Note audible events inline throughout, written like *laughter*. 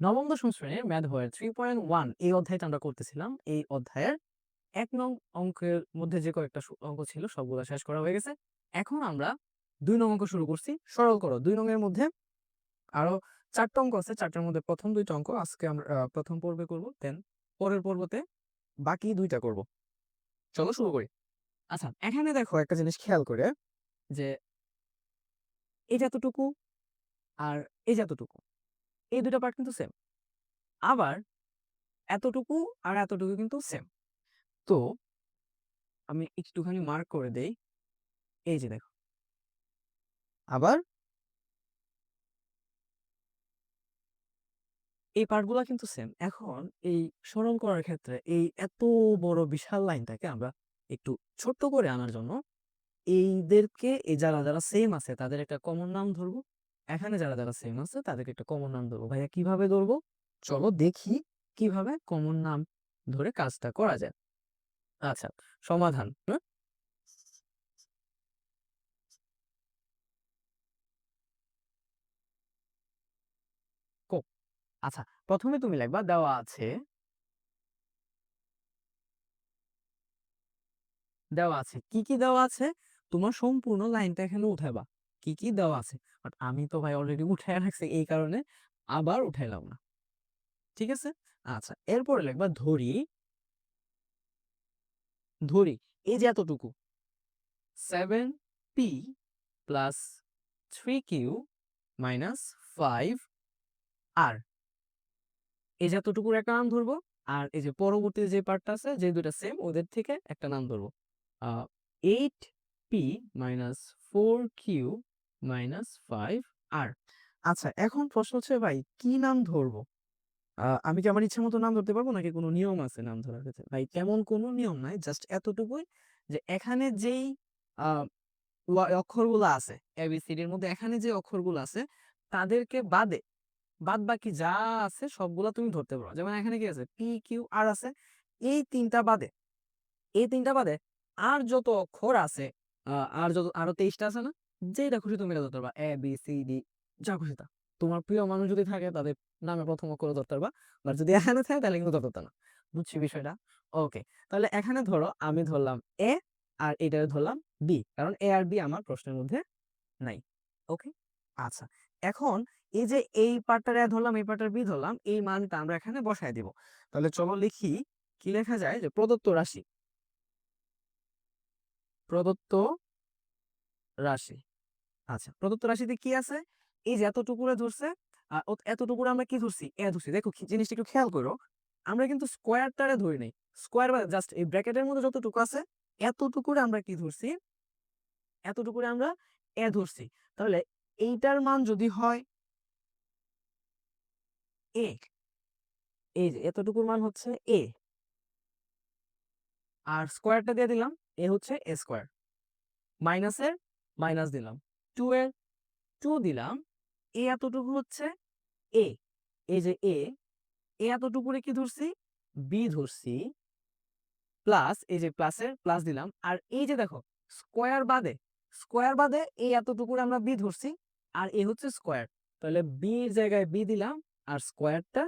নবম দশম শ্রেণির ম্যাথ বইয়ের থ্রি পয়েন্ট ওয়ান এই অধ্যায়টা আমরা করতেছিলাম। এই অধ্যায়ের এক নং অঙ্কের মধ্যে যে কয়েকটা অঙ্ক ছিল সবগুলো শেষ করা হয়ে গেছে। এখন আমরা দুই নং অঙ্ক শুরু করছি। সরল করো। দুই নং এর মধ্যে আরও চারটা অঙ্ক আছে। চারটার মধ্যে প্রথম দুইটা অঙ্ক। আজকে আমরা প্রথম পর্বে করব দেন পরের পর্বতে বাকি দুইটা করব। চলো শুরু করি। আচ্ছা এখানে দেখো একটা জিনিস খেয়াল করে যে এই যতটুকু আর এই যতটুকু এই দুটো পার্ট কিন্তু সেম আবার এতটুকু আর এতটুকু কিন্তু সেম তো আমি একটুখানি মার্ক করে দেই। এই যে দেখো। আবার এই পার্টগুলো কিন্তু সেম এখন এই স্মরণ করার ক্ষেত্রে এই এত বড় বিশাল লাইনটাকে আমরা একটু ছোট্ট করে আনার জন্য এইদেরকে, এই যারা যারা সেম আছে, তাদের একটা কমন নাম ধরবো। এখানে যারা যারা সেম আছে তাদেরকে একটা কমন নাম ধরবো ভাইয়া কীভাবে ধরবো? চলো। দেখি কীভাবে কমন নাম ধরে কাজটা করা যায়। আচ্ছা সমাধান? আচ্ছা প্রথমে তুমি লিখবা দেওয়া আছে। দেওয়া আছে। কি কি দেওয়া আছে? তোমার সম্পূর্ণ লাইনটা এখানে উঠাবা কি কি দেওয়া আছে? বাট আমি তো ভাই অলরেডি উঠায় রাখছি, এই কারণে আবার উঠাইলাম না। ঠিক আছে? আচ্ছা এরপরে লিখবা ধরি। ধরি, এই যে এতটুকু। Seven P plus three Q minus five R এই যে এতটুকুর একটা নাম ধরবো, আর এই যে পরবর্তী যে পার্টটা আছে, যে দুটা সেম ওদের থেকে একটা নাম ধরবো। Eight P minus four Q minus five R. আচ্ছা এখন প্রশ্ন হচ্ছে, ভাই, কি নাম ধরবো? আমি কি আমার ইচ্ছে মতো নাম ধরতে পারব, নাকি কোনো নিয়ম আছে নাম ধরার ক্ষেত্রে? ভাই, তেমন কোনো নিয়ম নাই জাস্ট এতটুকুই যে এখানে যেই অক্ষরগুলো আছে এবিসিডির মধ্যে এখানে যে অক্ষরগুলো আছে, তাদেরকে বাদে, বাদ বাকি যা আছে সবগুলা তুমি ধরতে পারো। যেমন এখানে কি আছে? পি কিউ আর আছে, এই তিনটা বাদে, এই তিনটা বাদে আর যত অক্ষর আছে আর যত, আরও তেইশটা আছে না? যেটা খুশি তুমি এটা ধরতে পারবা। এ বি সি ডি যা খুশি তা। তোমার প্রিয় মানুষ যদি থাকে তাদের নামে প্রথম অক্ষর ধরতে পারবা। আর যদি এখানে থাকে তাহলে কিন্তু ধরতে না। বুঝছি বিষয়টা? ওকে তাহলে এখানে ধরো আমি ধরলাম এ আর এটা ধরলাম বি কারণ এ আর বি আমার প্রশ্নের মধ্যে নাই। ওকে আচ্ছা এখন এই যে এই পার্টটার এ ধরলাম এই পার্টটার বি ধরলাম এই মানটা আমরা এখানে বসায় দিব। তাহলে চলো লিখি কি লেখা যায়? যে প্রদত্ত রাশি। প্রদত্ত রাশি। আচ্ছা প্রদত্ত রাশিতে কি আছে? এই যে এতটুকুরে ধরছে আর আমরা কি ধরছি? এ ধরছি। দেখো জিনিসটা একটু খেয়াল করো, আমরা কিন্তু স্কোয়ারটারে ধরি নাই। স্কোয়ার বা জাস্ট এই ব্র্যাকেটের মধ্যে যতটুকু আছে এতটুকুরে আমরা কি ধরছি? এতটুকুরে আমরা এ ধরছি। তাহলে এইটার মান যদি হয় এ, এই যে এতটুকুর মান হচ্ছে এ। আর স্কোয়ারটা দিয়ে দিলাম, এ হচ্ছে এ স্কোয়ার মাইনাসের মাইনাস দিলাম। টু এর টু দিলাম। এ এতটুকু হচ্ছে এ এই যে এ এ এতটুকুরে কি ধরছি? বি ধরছি। প্লাস এই যে প্লাসের প্লাস দিলাম। আর এই যে দেখো স্কোয়ার বাদে স্কোয়ার বাদে এই এতটুকুরে আমরা বি ধরছি। আর এ হচ্ছে স্কোয়ার তাহলে বি জায়গায় বি দিলাম আর স্কোয়ারটা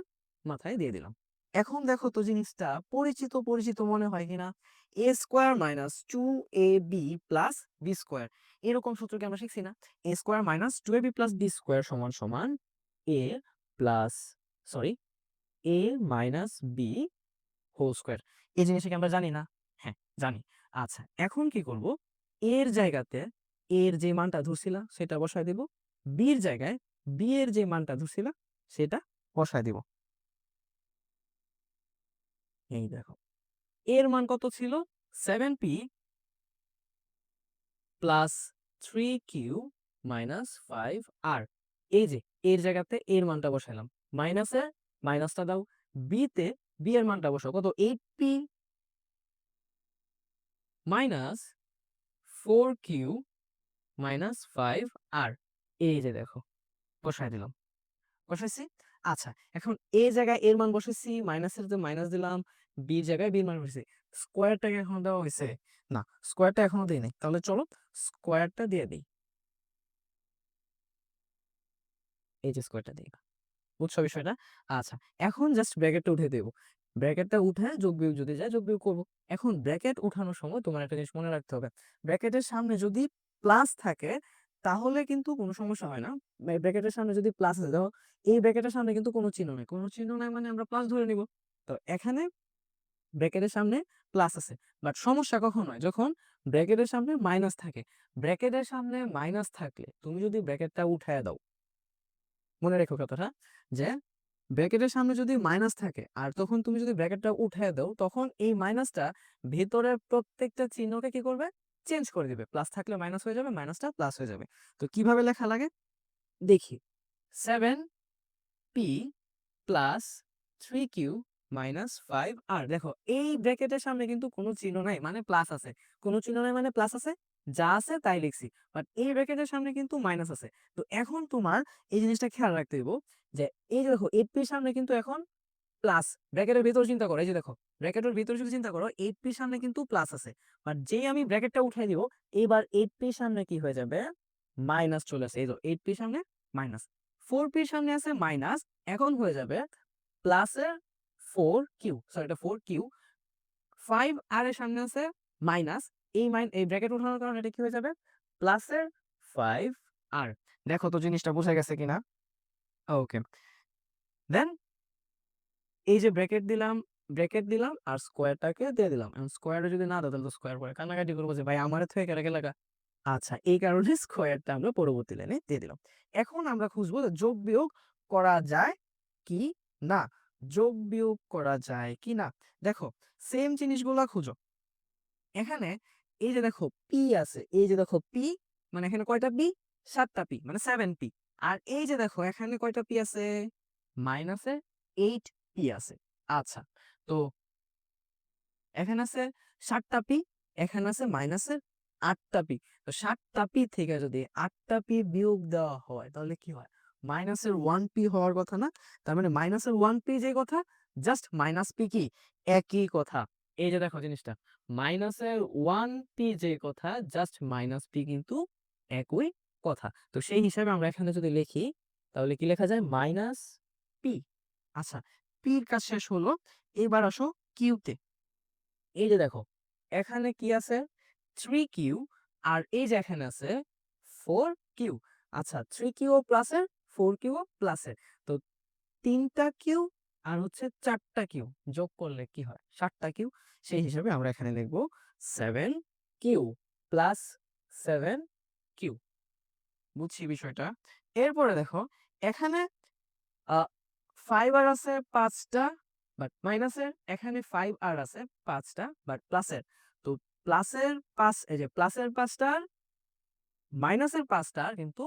মাথায় দিয়ে দিলাম। এখন দেখো তো জিনিসটা পরিচিত পরিচিত মনে হয় কিনা? A square minus two A B plus B square এরকম সূত্রকে আমরা শিখছি না। A square minus two A B plus B square সমান সমান A plus sorry A minus B whole square এই জিনিসটাকে আমরা জানি না? হ্যাঁ জানি। আচ্ছা এখন কি করব? এর জায়গাতে এর যে মানটা ধরছিলাম সেটা বসায় দেব। বির জায়গায় বি এর যে মানটা ধরছিলাম সেটা বসায় দিব। এই দেখো। এর মান কত ছিল? Seven P plus three Q minus five R এই যে, এর জায়গাতে এর মানটা বসাইলাম। মাইনাসে মাইনাসটা দাও। বিতে বি এর মানটা বসাও। কত? Eight P minus four Q minus five R এই যে দেখো, বসাই দিলাম। বসাইছি? আচ্ছা এখন এ জায়গায় এর মান বসেছি মাইনাসের যে মাইনাস দিলাম, বি জায়গায় বির মান বসেছি স্কোয়ারটাকে এখনও দেওয়া হয়েছে না স্কোয়ারটা এখনও দিই নাই। তাহলে চলো স্কোয়ারটা দিয়ে দিই। এই যে স্কোয়ারটা দিই। বুঝছ বিষয়টা? আচ্ছা এখন জাস্ট ব্র্যাকেটটা উঠে দেবো। ব্র্যাকেটটা উঠে যোগ বিয়োগ যদি যায়, যোগ বিয়োগ করব। এখন ব্র্যাকেট উঠানোর সময় তোমার একটা জিনিস মনে রাখতে হবে। ব্র্যাকেটের সামনে যদি প্লাস থাকে তাহলে কিন্তু কোনো সমস্যা হয় না। ব্র্যাকেটের সামনে যদি প্লাস আছে দেখো এই ব্র্যাকেটের সামনে কিন্তু কোনো চিহ্ন নেই। কোনো চিহ্ন নাই মানে আমরা প্লাস ধরে নিব। তো এখানে ব্র্যাকেটের সামনে প্লাস আছে। বাট সমস্যা কখন হয়? যখন ব্র্যাকেটের সামনে মাইনাস থাকে। ব্র্যাকেটের সামনে মাইনাস থাকলে তুমি যদি ব্র্যাকেটটা উঠায় দাও, মনে রেখো কথাটা, যে ব্র্যাকেটের সামনে যদি মাইনাস থাকে আর তখন তুমি যদি ব্র্যাকেটটা উঠায় দাও, তখন এই মাইনাসটা ভেতরের প্রত্যেকটা চিহ্নকে কি করবে? চেঞ্জ করে দিবে। প্লাস থাকলে মাইনাস হয়ে যাবে, মাইনাসটা প্লাস হয়ে যাবে। তো কীভাবে লেখা লাগে? দেখি। Seven P plus three Q minus five R. দেখো, এই ব্র্যাকেটের সামনে কিন্তু কোনো চিহ্ন নাই মানে প্লাস আছে। কোনো চিহ্ন নাই মানে প্লাস আছে, যা আছে তাই লিখছি। বাট এই ব্র্যাকেটের সামনে কিন্তু মাইনাস আছে। তো এখন তোমার এই জিনিসটা খেয়াল রাখতে দেবো যে, এই দেখো এইট পির সামনে কিন্তু এখন প্লাস ব্র্যাকেটের ভিতর চিন্তা করো, এই যে দেখো ব্র্যাকেটের ভিতর যদি চিন্তা করো এইট পির সামনে কিন্তু প্লাস আছে। বাট যেই আমি ব্র্যাকেটটা উঠাই দিব, এবার এইট পির সামনে কি হয়ে যাবে? মাইনাস চলে আসে। এই তো এইট পির সামনে মাইনাস ফোর পির সামনে আছে মাইনাস এখন হয়ে যাবে প্লাসের ফোর কিউ সরি এটা ফোর কিউ ফাইভ আর এর সামনে আছে মাইনাস এই মাইন এই ব্র্যাকেট উঠানোর কারণে এটা কি হয়ে যাবে? প্লাসের ফাইভ আর দেখো তো জিনিসটা বোঝা গেছে কিনা? ওকে দেন এই যে ব্র্যাকেট দিলাম ব্র্যাকেট দিলাম আর স্কোয়ারটাকে দিয়ে দিলাম। এখন স্কোয়ারটা যদি না দাও, তাহলে তো স্কোয়ার করে কান্নাকাটি করব যে, ভাই, আমার থেকে কেটে লাগা আচ্ছা এই কারণে *laughs* স্কোয়ারটা আমরা পরবর্তী লাইনে দিয়ে দিলাম। এখন আমরা খুঁজবো যোগ বিয়োগ করা যায় কি না? যোগ বিয়োগ করা যায় কি না? দেখো সেম জিনিসগুলো খুঁজো। এখানে এই যে দেখো পি আছে। এই যে দেখো পি মানে এখানে কয়টা পি সাতটা পি মানে সেভেন পি আর এই যে দেখো, এখানে কয়টা পি আছে? মাইনাসে এইট পি আছে? আচ্ছা তো এখানে আছে সাতটা পি, এখানে আছে মাইনাসের আটটা পি। তো সাতটা পি থেকে যদি আটটা পি বিয়োগ দেওয়া হয়, তাহলে কি হয়? মাইনাসের ওয়ান পি হওয়ার কথা না? তার মানে মাইনাসের ওয়ান পি যে কথা, জাস্ট মাইনাস পি কি? একই কথা। এই যে দেখো জিনিসটা, মাইনাসের ওয়ান পি যে কথা, জাস্ট মাইনাস পি কিন্তু একই কথা। তো সেই হিসাবে আমরা এখানে যদি লিখি, তাহলে কি লেখা যায়? Minus P. আচ্ছা পির কাজ শেষ হলো, এবার আসো কিউতে এই যে দেখো, এখানে কি আছে? থ্রি কিউ আর এই যে এখানে আছে, ফোর কিউ। আচ্ছা থ্রি কিউ প্লাসের ফোর কিউ প্লাসের তো তিনটা কিউ আর হচ্ছে চারটা কিউ যোগ করলে কি হয়? সাতটা কিউ। সেই হিসাবে আমরা এখানে লিখব seven Q plus seven Q. বুঝছি বিষয়টা? এরপরে দেখো, এখানে ফাইভ আর আছে, পাঁচটা বাট মাইনাসের এখানে ফাইভ আর আছে, পাঁচটা বাট প্লাসের তো প্লাসের পাঁচ, এই যে প্লাসের পাঁচটা মাইনাসের পাঁচটা কিন্তু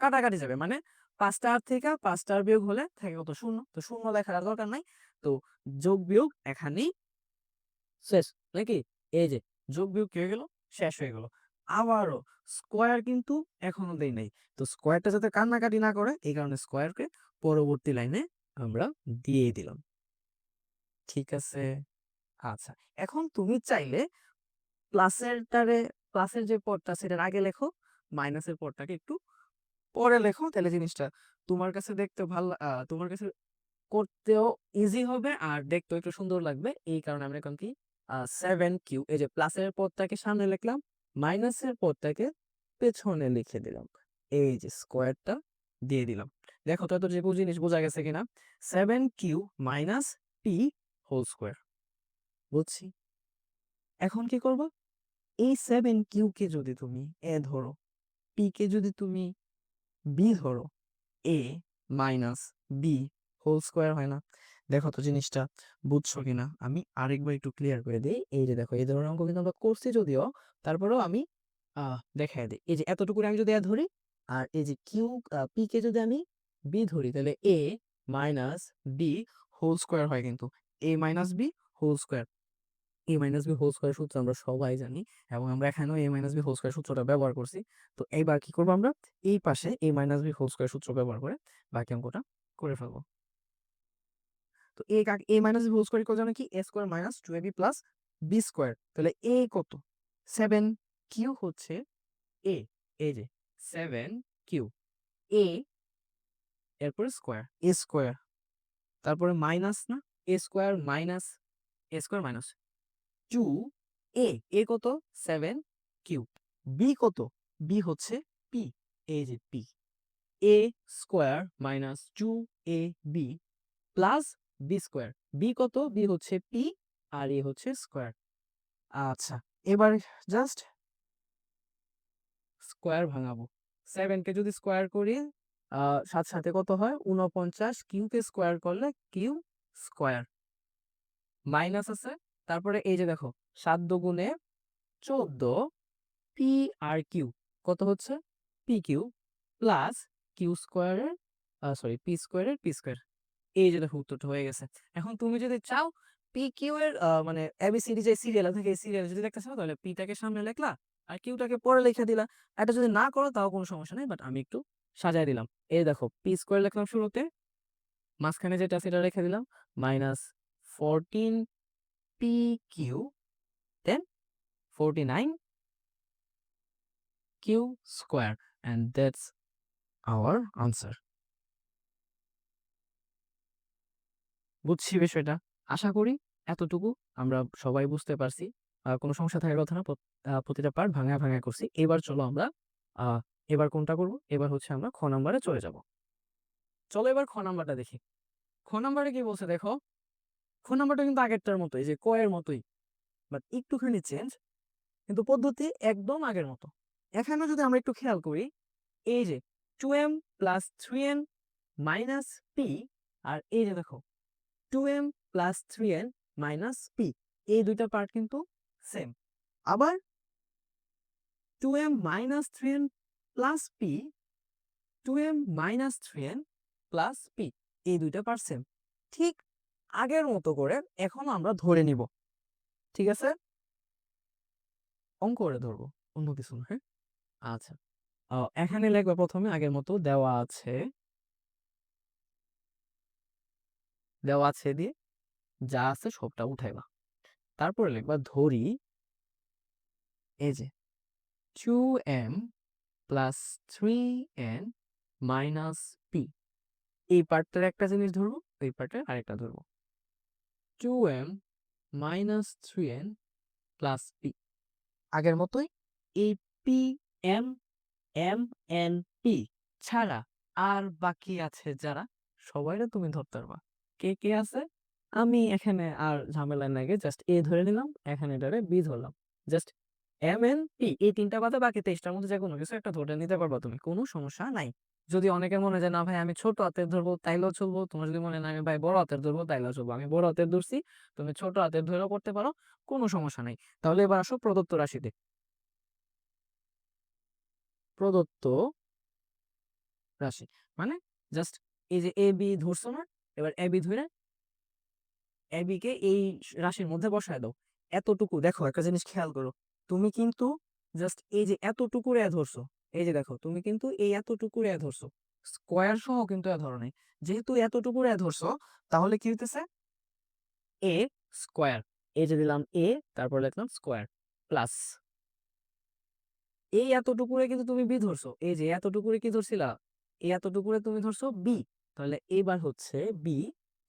কাটাকাটি যাবে। মানে পাঁচটা আর থেকে পাঁচটার বিয়োগ হলে থাকে কত? শূন্য। তো শূন্য আর দরকার নাই। তো যোগ বিয়োগ এখানেই শেষ। নাকি? এই যে যোগ বিয়োগ কি হয়ে গেল? শেষ হয়ে গেল। আবারও স্কোয়ার কিন্তু এখনও দেই নাই। তো স্কোয়ারটা যাতে কান্নাকাটি না করে, এই কারণে স্কোয়ারকে পরবর্তী লাইনে আমরা দিয়ে দিলাম। ঠিক আছে? আচ্ছা এখন তুমি চাইলে প্লাসেরটারে প্লাসের যে পদটা সেটার আগে লেখো, মাইনাসের পদটাকে একটু পরে লেখো। তাহলে জিনিসটা তোমার কাছে দেখতে ভালো তোমার কাছে করতেও ইজি হবে আর দেখতেও একটু সুন্দর লাগবে। এই কারণে আমরা এখন কি সেভেন কিউ এই যে প্লাসের পদটাকে সামনে লিখলাম, মাইনাসের পদটাকে পেছনে লিখে দিলাম। এই যে স্কোয়ারটা দিয়ে দিলাম। দেখো তো যে জিনিস বোঝা গেছে কিনা। Seven Q minus P whole square. বুঝছি? এখন কি করব? এই সেভেন কিউ কে যদি তুমি এ ধরো পি কে যদি তুমি বি ধরো A minus B whole square হয় না। দেখো তো জিনিসটা, বুঝছ কিনা? আমি আরেকবার একটু ক্লিয়ার করে দিই। এই যে দেখো, এই ধরনের অঙ্ক কিন্তু আমরা করছি যদিও, তারপরেও আমি দেখাই দিই। এই যে এতটুকু আমি যদি ধরি, আর এই যে কিউ পি কে যদি আমি বি ধরি, তাহলে A minus B whole square হয় কিন্তু। A minus B whole square A minus B whole square সূত্র আমরা সবাই জানি এবং আমরা এখানেও A minus B whole square সূত্রটা ব্যবহার করছি। তো এইবার কি করব আমরা? এই পাশে A minus B whole square সূত্র ব্যবহার করে বাকি অঙ্কটা করে ফেলব। তো এ কাকে A minus B whole square equal জানো কি? A square minus two A B plus B square তাহলে এ কত? সেভেন কিউ হচ্ছে এ এই যে সেভেন কিউ এ এরপরে স্কোয়ার, এ স্কোয়ার। তারপরে মাইনাস না? A square minus, A square minus two A. A কত? Seven Q. বি কত? বি হচ্ছে পি। এই যে P. A square minus two A B plus B square. B কত? B হচ্ছে পি আর এ হচ্ছে স্কোয়ার। আচ্ছা এবার জাস্ট স্কোয়ার ভাঙাবো। সেভেনকে যদি স্কোয়ার করি সাথে সাথে কত হয়? উনপঞ্চাশ কিউকে স্কোয়ার করলে কিউ স্কোয়ার। মাইনাস আছে। তারপরে এই যে দেখো, সাত দুগুণে চোদ্দ পি আর কিউ কত হচ্ছে? পি কিউ প্লাস কিউ স্কোয়ারের সরি, পি স্কোয়ারের পি স্কোয়ার। এই যে দেখো উত্তরটা হয়ে গেছে। এখন তুমি যদি চাও, পি কিউ এর মানে এবিসিডি যে সিরিয়াল থাকে এই সিরিয়াল যদি দেখতে চাও, তাহলে পিটাকে সামনে লেখলা আর কিউটাকে পরে লিখে দিলা। এটা যদি না করো, তাও কোনো সমস্যা নেই বাট আমি একটু সাজায় দিলাম। এই দেখো পি স্কোয়ার লিখলাম শুরুতে, মাঝখানে যেটা সেটা রেখে দিলাম minus fourteen P Q then forty nine Q square and that's our answer বুঝছি বিষয়টা? আশা করি এতটুকু আমরা সবাই বুঝতে পারছি। কোনো সমস্যা থাকার কথা না প্রতিটা পার্ট ভাঙা ভাঙা করছি। এবার চলো আমরা এবার কোনটা করব? এবার হচ্ছে আমরা খ নাম্বারে চলে যাব। চলো এবার খ নাম্বারটা দেখি। খ নাম্বারে কি বলছে দেখো? খ নাম্বারটা কিন্তু আগেরটার মতো এই যে ক এর মতোই। বাট একটুখানি চেঞ্জ, কিন্তু পদ্ধতি একদম আগের মতো। এখানে যদি আমরা একটু খেয়াল করি, এই যে two M plus three N minus P আর এই যে দেখো two M plus three N minus P এই দুইটা পার্ট কিন্তু সেম আবার two M minus three N plus P two M minus three N plus P এই দুইটা সেম ঠিক আগের মতো করে এখন আমরা ধরে নিব। ঠিক আছে? অঙ্ক করে ধরবো, অন্য কিছু হ্যাঁ? আচ্ছা। এখানে লিখবা প্রথমে আগের মতো দেওয়া আছে। দেওয়া আছে দিয়ে যা আছে সবটা উঠাইবা। তারপরে লিখবা ধরি, এই যে two M plus three N minus P এই পার্টটার একটা জিনিস ধরবো, এই পার্টের আরেকটা ধরবো। Two M minus three N plus P আগের মতোই এই P M M N P ছাড়া আর বাকি আছে যারা, সবাইরা তুমি ধরতে পারবা। কে কে আছে? আমি এখানে আর ঝামেলা নাগে জাস্ট এ ধরে নিলাম, এখানে এটারে বি ধরলাম। জাস্ট এম এন পি এই তিনটা বাদে বাকি তেইশটার মধ্যে যে কোনো কিছু একটা ধরে নিতে পারবা তুমি, কোনো সমস্যা নাই। যদি অনেকের মনে হয় যে, না ভাই, আমি ছোট হাতের ধরবো, তাইলেও চলবো। তোমার যদি মনে না, আমি ভাই বড় হাতের ধরবো, তাইলেও চলবো। আমি বড় হাতের ধরছি, তুমি ছোট হাতের ধরেও করতে পারো, কোনো সমস্যা নাই। তাহলে এবার আসো প্রদত্ত রাশিতে। প্রদত্ত রাশি। মানে জাস্ট এই যে এ বি ধরছো না, এবার এ বি ধরে এ বি কে এই রাশির মধ্যে বসায় দাও। এতটুকু। দেখো, একটা জিনিস খেয়াল করো। তুমি কিন্তু জাস্ট এই যে এতটুকু এ ধরছো, এই যে দেখো, তুমি কিন্তু এই এতটুকু এ ধরছো স্কোয়ার সহ কিন্তু এ ধরো নাই। যেহেতু এতটুকু এ ধরছো, তাহলে কি হইতেছে? এ স্কোয়ার এই যে দিলাম এ তারপর লিখলাম স্কোয়ার প্লাস এই এতটুকুরে কিন্তু তুমি বি ধরছো, এই যে এতটুকুরে কি ধরছিলা? এই এতটুকুরে তুমি ধরছো বি তাহলে এবার হচ্ছে বি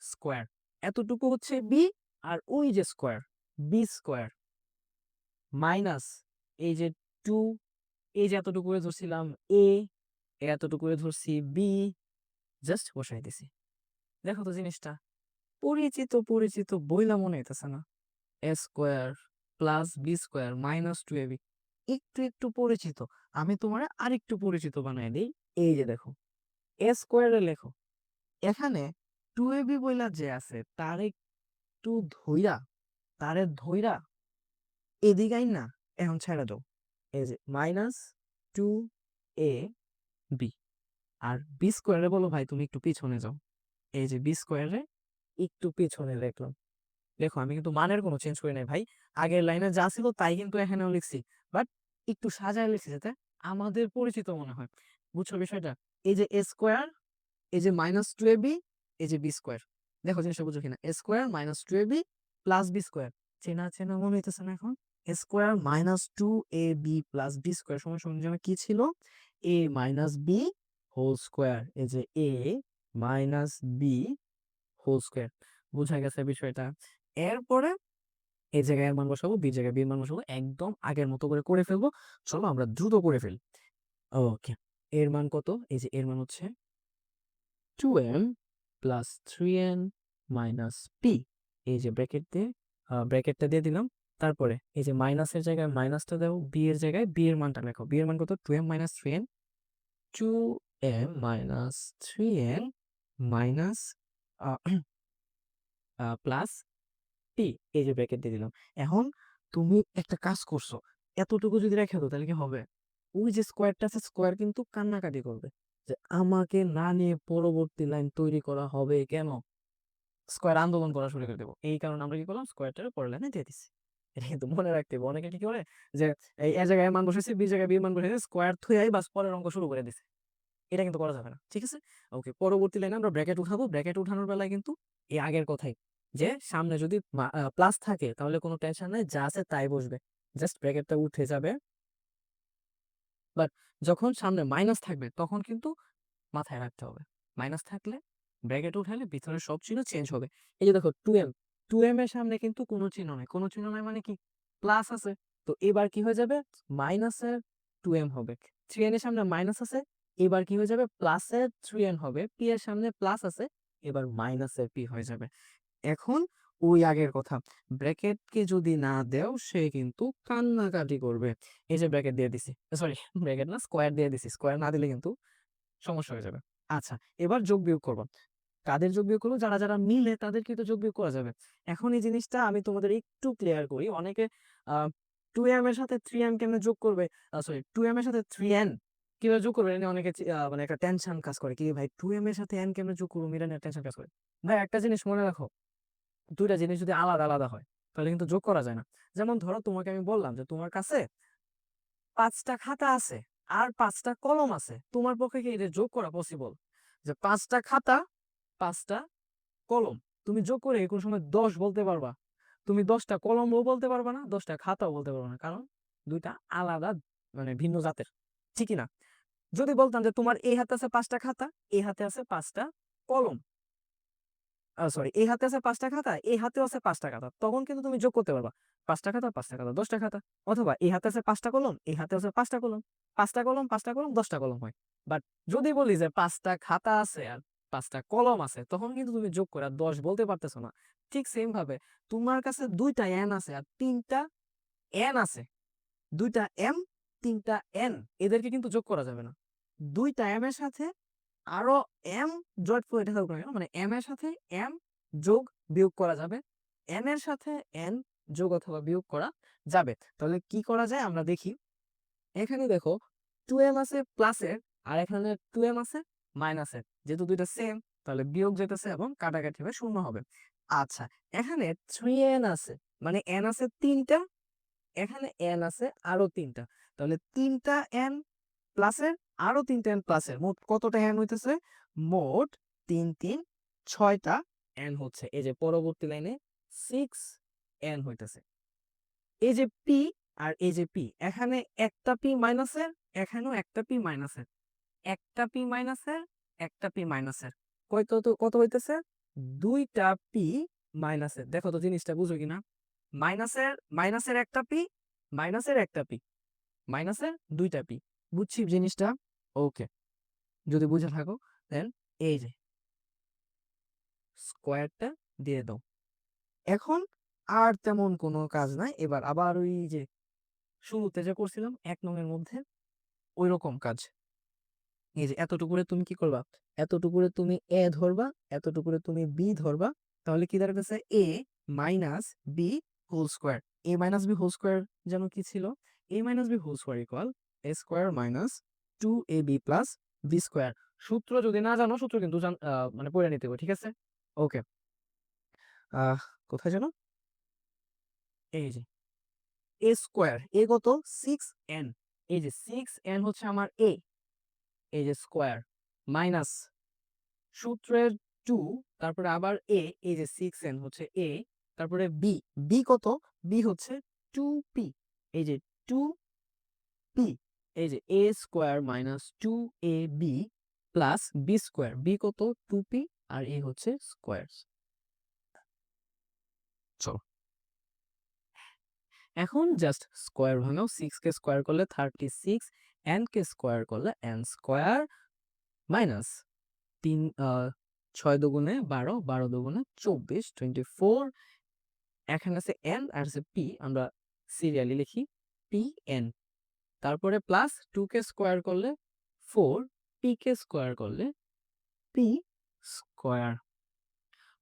স্কোয়ার এতটুকু হচ্ছে বি আর ওই যে স্কোয়ার বি স্কোয়ার মাইনাস এই যে টু, এই যে এতটুকু ধরছিলাম এ এতটুকু করে ধরছি বি, জাস্ট বসাই দিছি। দেখো তো জিনিসটা, পরিচিত পরিচিত বইলা মনে হইতেছে না। A square plus B square minus two A B, একটু একটু পরিচিত। আমি তোমার আরেকটু পরিচিত বানাই দিই। এই যে দেখো, এ স্কোয়ারে লেখো, এখানে টু এ বি বইলা যে আছে, তার একটু ধইরা, তারে ধইরা এদিকাই না, এখন দাও। এই যে মাইনাস টু এ বি আর বি স্কোয়ারে বলো ভাই, তুমি একটু পিছনে যাও। এই যে বি স্কোয়ারে একটু পিছনে লিখলাম দেখো, আমি কিন্তু মানের কোনো চেঞ্জ করি নাই ভাই। আগের লাইনে যা ছিল তাই কিন্তু এখানেও লিখছি। বাট একটু সাজায় লিখছি যাতে আমাদের পরিচিত মনে হয়। বুঝছ বিষয়টা? এই যে এ স্কোয়ার এই যে মাইনাস টু এ বি এই যে বি স্কোয়ার দেখো জিনিসটা বুঝো কিনা। A square minus two A B plus B square চেনা চেনা মনে হইতেছে না এখন? Square minus two A B plus B square সময় যেন কি ছিল? A minus B whole square এই যে A minus B whole square বোঝা গেছে বিষয়টা। এরপরে এই জায়গায় এর মান বসাবো বি জায়গায় বি মান বসাবো, একদম আগের মতো করে করে ফেলব। চলো আমরা দ্রুত করে ফেলি। ওকে এর মান কত? এই যে এর মান হচ্ছে two M plus three N minus P এই যে ব্র্যাকেট দিয়ে ব্র্যাকেটটা দিয়ে দিলাম। তারপরে এই যে মাইনাসের জায়গায় মাইনাসটা দাও বি এর জায়গায় বি এর মানটা লেখো। বি এর মান কত? Two M minus three N two M minus three N minus plus এই যে ব্র্যাকেট দিয়ে দিলাম। এখন তুমি একটা কাজ করছ। এতটুকু যদি রেখে দাও, তাহলে কি হবে? ওই যে স্কোয়ারটা আছে স্কোয়ার কিন্তু কান্নাকাটি করবে। যে আমাকে না নিয়ে পরবর্তী লাইন তৈরি করা হবে কেন? স্কোয়ার আন্দোলন করা শুরু করে দেবো। এই কারণে আমরা কি করলাম? স্কোয়ারটার পরের লাইনে দিয়ে দিচ্ছি কিন্তু মনে রাখতে হবে। অনেকে কি করে? যে এই জায়গায় মান বসেছে, বি জায়গায় বি মান বসেছে স্কোয়ার থুয়াই বাস পরের অঙ্ক শুরু করে দিছে। এটা কিন্তু করা যাবে না, ঠিক আছে? ওকে পরবর্তী লাইনে আমরা ব্র্যাকেট উঠাবো। ব্র্যাকেট উঠানোর বেলায় কিন্তু এই আগের কথাই, যে সামনে যদি প্লাস থাকে, তাহলে কোনো টেনশন নেই, যা আছে তাই বসবে। জাস্ট ব্র্যাকেটটা উঠে যাবে। বাট যখন সামনে মাইনাস থাকবে, তখন কিন্তু মাথায় রাখতে হবে। মাইনাস থাকলে ব্র্যাকেট উঠালে ভিতরে সব চিহ্ন চেঞ্জ হবে। এই যে দেখো টু এম টু এম এর সামনে কিন্তু কোনো চিহ্ন নাই। কোনো চিহ্ন নাই মানে কি? প্লাস আছে। তো এবার কি হয়ে যাবে? মাইনাসের টু এম হবে। থ্রি এন এর সামনে মাইনাস আছে। এবার কি হয়ে যাবে? প্লাসের থ্রি এন হবে। পি এর সামনে প্লাস আছে। এবার মাইনাসের পি হয়ে যাবে। এখন ওই আগের কথা। ব্র্যাকেটকে যদি না দেও, সে কিন্তু কান্নাকাটি করবে। এই যে ব্র্যাকেট দিয়ে দিছি। সরি ব্র্যাকেট *laughs* না স্কোয়ার দিয়ে দিছি। স্কোয়ার না দিলে কিন্তু সমস্যা হয়ে যাবে। আচ্ছা এবার যোগ বিয়োগ করব। কাদের যোগ বিয়োগ করব? যারা যারা মিলে তাদেরকে তো যোগ বিয়োগ করা যাবে। এখন এই জিনিসটা আমি তোমাদের একটু ক্লিয়ার করি। অনেকে টু এম এর সাথে থ্রি এম কেমনে যোগ করবে? সরি টু এম এর সাথে থ্রি এন কীভাবে যোগ করবে? এটা অনেকে মানে একটা টেনশন কাজ করে। কি ভাই টু এম এর সাথে এন কেমনে যোগ করব? এটা টেনশন কাজ করে। ভাই, একটা জিনিস মনে রাখো। দুইটা জিনিস যদি আলাদা আলাদা হয়, তাহলে কিন্তু যোগ করা যায় না। যেমন ধরো, তোমাকে আমি বললাম যে তোমার কাছে পাঁচটা খাতা আছে, আর পাঁচটা কলম আছে। তোমার পক্ষে কি এটা যোগ করা পসিবল যে পাঁচটা খাতা পাঁচটা কলম। তুমি যোগ করে কোন সময় দশ বলতে পারবা। তুমি দশটা কলমও বলতে পারবা না, দশটা খাতাও বলতে পারবা না। কারণ দুইটা আলাদা মানে ভিন্ন জাতের। ঠিকই না যদি বলতাম যে তোমার এই হাতে আছে পাঁচটা খাতা, এই হাতে আছে পাঁচটা কলম। সরি এই হাতে আছে পাঁচটা খাতা, এই হাতেও আছে পাঁচটা খাতা। তখন কিন্তু তুমি যোগ করতে পারবা। পাঁচটা খাতা পাঁচটা খাতা, দশটা খাতা। অথবা এই হাতে আছে পাঁচটা কলম, এই হাতে আছে পাঁচটা কলম। পাঁচটা কলম পাঁচটা কলম, দশটা কলম হয়। বাট যদি বলি যে পাঁচটা খাতা আছে আর পাঁচটা কলম আছে, তখন কিন্তু তুমি যোগ করে দশ বলতে পারতেছো না। ঠিক সেম ভাবে তোমার কাছে দুইটা এন আছে আর তিনটা এন আছে। দুইটা এম তিনটা এন এদেরকে কিন্তু যোগ করা যাবে না। দুইটা এম এর সাথে আরও এম ফ্লো এটা হোক না মানে এম এর সাথে এম যোগ বিয়োগ করা যাবে। এন এর সাথে এন যোগ অথবা বিয়োগ করা যাবে। তাহলে কি করা যায় আমরা দেখি। এখানে দেখো টু এম আছে প্লাসের আর এখানে টু এম আছে মাইনাসের যেহেতু দুইটা সেম। তাহলে বিয়োগ যেতেছে এবং কাটাকাটি হবে শূন্য হবে। আচ্ছা এখানে থ্রি এন আছে মানে এন আছে তিনটা এখানে এন আছে আরও তিনটা। তাহলে তিনটা এন প্লাসের আরও তিনটা এন প্লাসের মোট কতটা এন হইতেছে? মোট তিন তিন ছয়টা এন হচ্ছে। এই যে পরবর্তী লাইনে সিক্স এন হইতেছে। এই যে পি আর এই যে পি এখানে একটা পি মাইনাসের এখানেও একটা পি মাইনাসের একটা পি মাইনাসের একটা পি মাইনাসের কত কত হইতেছে? দুইটা পি মাইনাসের দেখো তো জিনিসটা, বুঝো কিনা মাইনাসের মাইনাসের একটা পি মাইনাসের একটা পি। মাইনাসের দুইটা পি। বুঝছি জিনিসটা? ওকে যদি বুঝে থাকো দেন এই যে। স্কোয়ারটা দিয়ে দাও। এখন আর তেমন কোনো কাজ নাই। এবার আবার ওই যে শুরুতে যে করছিলাম, এক নঙের মধ্যে ওই রকম কাজ। এই যে এতটুকুরে তুমি কি করবা? এতটুকুরে তুমি এ ধরবা, এতটুকুরে তুমি বি ধরবা, তাহলে কি দাঁড়াতেছে A minus B whole square. A minus B whole square যেন কি ছিল? A minus B whole square equal A square minus two A B plus B square. সূত্র যদি না জানো, সূত্র কিন্তু মানে পড়ে নিতে হবে, ঠিক আছে? ওকে। কোথায় যেন? এই যে। এ স্কোয়ার, এ কত? সিক্স এন এই যে সিক্স এন হচ্ছে আমার এ। এই যে স্কোয়ার মাইনাস সূত্রের টু তারপরে আবার এ এই যে সিক্স এন হচ্ছে এ তারপরে বি বি কত? বি হচ্ছে টু পি এই যে টু পি এই যে A square minus two A B plus B square B কত? টু পি আর এ হচ্ছে স্কোয়ার চলো। এখন জাস্ট স্কোয়ার ভাঙাও সিক্স কে স্কোয়ার করলে থার্টি সিক্স এন কে স্কোয়ার করলে এন স্কোয়ার মাইনাস তিন ছয় দুগুণে বারো বারো দুগুণে চব্বিশ টোয়েন্টি ফোর এখানে আছে এন আর আছে পি আমরা সিরিয়ালি লিখি পি এন তারপরে প্লাস টু কে স্কোয়ার করলে ফোর পি কে স্কোয়ার করলে পি স্কোয়ার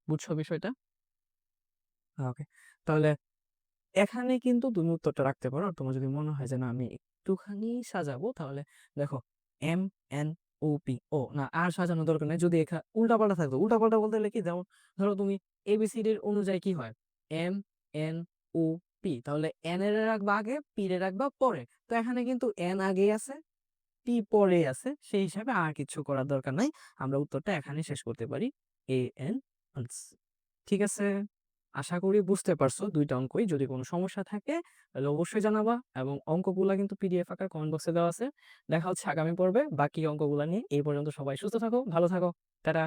বুঝছ বিষয়টা? ওকে, তাহলে এখানে কিন্তু তুমি উত্তরটা রাখতে পারো। তোমার যদি মনে হয় যে, না, আমি একটুখানি সাজাবো, তাহলে দেখো এম এন ও পি ও না, আর সাজানোর দরকার নেই। যদি এখানে উল্টাপাল্টা থাকতো। উল্টাপাল্টা বলতে গেলে কি? যেমন ধরো তুমি এবিসিডির অনুযায়ী কি হয়? এম এন ও পি তাহলে এন এর রাখবা আগে পি এর রাখবা পরে। তো এখানে কিন্তু এন আগেই আছে পি পরে আছে। সেই হিসাবে আর কিছু করার দরকার নাই। আমরা উত্তরটা এখানে শেষ করতে পারি। এ এন ঠিক আছে? আশা করি বুঝতে পারছ দুইটা অঙ্কই। যদি কোনো সমস্যা থাকে তাহলে অবশ্যই জানাবা এবং অঙ্কগুলা কিন্তু পিডিএফ আকার কমেন্ট বক্সে দেওয়া আছে। দেখা হচ্ছে আগামী পর্বে। বাকি অঙ্কগুলা নিয়ে এই পর্যন্ত সবাই সুস্থ থাকো, ভালো থাকো। টাটা।